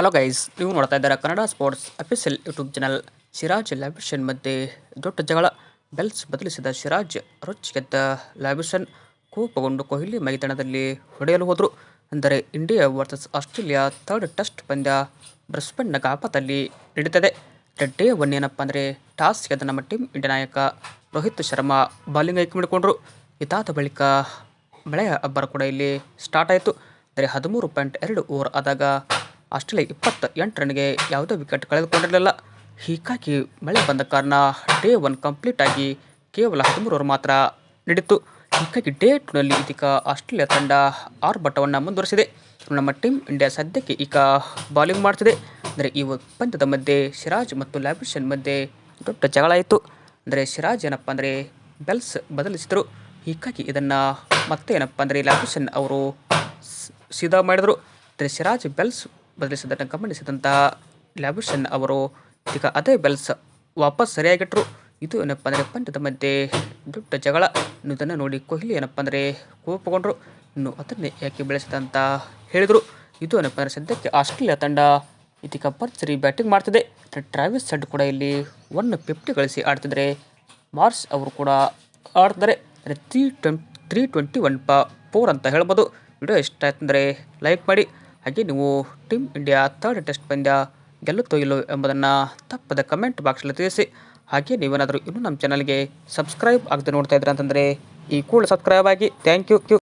Hello guys ನೀವು ನೋಡ್ತಾ ಇದ್ದಾರೆ Kannada sports official YouTube channel Siraj Labuschagne ಮಧ್ಯೆ. ದೊಡ್ಡ ಜಗಳ ಬೆಲ್ಸ್ ಬದಲಿಸಿದ ಸಿರಾಜ್ ಗೆದ್ದ ಲ್ಯಾಬಿಷನ್ ಕೋಪಗೊಂಡು ಕೊಹ್ಲಿ ಮೈದಾನದಲ್ಲಿ ಹೊಡೆಯಲು ಹೋದರು. ಅಂದರೆ India versus Australia third test ಪಂದ್ಯ ಬ್ರಿಸ್ಬೆನ್ನ ಗಾಪದಲ್ಲಿ ನಡೀತದೆ ಡೇ ಒನ್ ಏನಪ್ಪ ಅಂದರೆ ಟಾಸ್ ಗೆದ್ದ ನಮ್ಮ ಟೀಮ್ ಇಂಡಿಯಾ ನಾಯಕ ರೋಹಿತ್ ಶರ್ಮಾ ಬಾಲಿಂಗ್ ಆಯ್ಕೆ ಮಾಡಿಕೊಂಡ್ರು ಇದಾದ ಬಳಿಕ ಮಳೆಯ ಅಬ್ಬರ ಕೂಡ ಇಲ್ಲಿ ಸ್ಟಾರ್ಟ್ ಆಯಿತು. ಅಂದರೆ ಹದಿಮೂರು ಪಾಯಿಂಟ್ ಎರಡು ಓವರ್ ಆದಾಗ ಆಸ್ಟ್ರೇಲಿಯಾ ಇಪ್ಪತ್ತ ಎಂಟು ರನ್ಗೆ ಯಾವುದೇ ವಿಕೆಟ್ ಕಳೆದುಕೊಂಡಿರಲಿಲ್ಲ. ಹೀಗಾಗಿ ಮಳೆ ಬಂದ ಕಾರಣ ಡೇ ಒನ್ ಕಂಪ್ಲೀಟ್ ಆಗಿ ಕೇವಲ ಹದಿಮೂರು ಓವರ್ ಮಾತ್ರ ನೀಡಿತ್ತು. ಹೀಗಾಗಿ ಡೇ ಟೂನಲ್ಲಿ ಇದೀಗ ಆಸ್ಟ್ರೇಲಿಯಾ ತಂಡ ಆರ್ಭಟವನ್ನು ಮುಂದುವರಿಸಿದೆ. ನಮ್ಮ ಟೀಮ್ ಇಂಡಿಯಾ ಸದ್ಯಕ್ಕೆ ಈಗ ಬೌಲಿಂಗ್ ಮಾಡ್ತಿದೆ. ಅಂದರೆ ಈ ಒಪ್ಪಂದದ ಮಧ್ಯೆ ಸಿರಾಜ್ ಮತ್ತು ಲ್ಯಾಬಿಷನ್ ಮಧ್ಯೆ ದೊಡ್ಡ ಜಗಳ ಆಯಿತು ಅಂದರೆ ಸಿರಾಜ್ ಏನಪ್ಪ ಅಂದರೆ ಬೆಲ್ಸ್ ಬದಲಿಸಿದರು. ಹೀಗಾಗಿ ಇದನ್ನು ಮತ್ತೆ ಏನಪ್ಪ ಅಂದರೆ ಲ್ಯಾಬಿಷನ್ ಅವರು ಸೀದಾ ಮಾಡಿದರು. ಅಂದರೆ ಸಿರಾಜ್ ಬೆಲ್ಸ್ ಬದಲಿಸಿದ್ದನ್ನು ಗಮನಿಸಿದಂಥ ಲ್ಯಾಬಿಷನ್ ಅವರು, ಈಗ ಅದೇ ಬೆಲ್ಸ್ ವಾಪಸ್ ಸರಿಯಾಗಿಟ್ಟರು ಇದು ಏನಪ್ಪ ಅಂದರೆ ಪಂದ್ಯದ ಮಧ್ಯೆ ದೊಡ್ಡ ಜಗಳ. ಇದನ್ನು ನೋಡಿ ಕೊಹ್ಲಿ ಏನಪ್ಪ ಅಂದರೆ ಕೋಪಗೊಂಡರು. ಇನ್ನು ಅದನ್ನೇ ಯಾಕೆ ಬೆಳೆಸಿದೆ ಅಂತ ಹೇಳಿದರು. ಇದು ಏನಪ್ಪ ಅಂದರೆ ಸದ್ಯಕ್ಕೆ ಆಸ್ಟ್ರೇಲಿಯಾ ತಂಡ ಇದೀಗ ಭರ್ಜರಿ ಬ್ಯಾಟಿಂಗ್ ಮಾಡ್ತಿದೆ. ಟ್ರಾವಿಸ್ ಸೆಡ್ ಕೂಡ ಇಲ್ಲಿ ಒನ್ ಫಿಫ್ಟಿ ಗಳಿಸಿ ಆಡ್ತಿದ್ರೆ ಮಾರ್ಸ್ ಅವರು ಕೂಡ ಆಡ್ತಾರೆ. Three twenty three twenty one ಪ ಫೋರ್ ಅಂತ ಹೇಳ್ಬೋದು. ವಿಡಿಯೋ ಇಷ್ಟ ಆಯ್ತಂದರೆ ಲೈಕ್ ಮಾಡಿ. ಹಾಗೆ ನೀವು ಟೀಮ್ ಇಂಡಿಯಾ ಥರ್ಡ್ ಟೆಸ್ಟ್ ಪಂದ್ಯ ಗೆಲ್ಲುತ್ತೋ ಇಲ್ಲೋ ಎಂಬುದನ್ನು ತಪ್ಪದ ಕಮೆಂಟ್ ಬಾಕ್ಸಲ್ಲಿ ತಿಳಿಸಿ. ಹಾಗೆ ನೀವೇನಾದರೂ ಇನ್ನೂ ನಮ್ಮ ಚಾನಲ್ಗೆ ಸಬ್ಸ್ಕ್ರೈಬ್ ಆಗದೆ ನೋಡ್ತಾ ಇದ್ದೀರಾ ಅಂತಂದರೆ ಈ ಕೂಡ ಸಬ್ಸ್ಕ್ರೈಬ್ ಆಗಿ. Thank you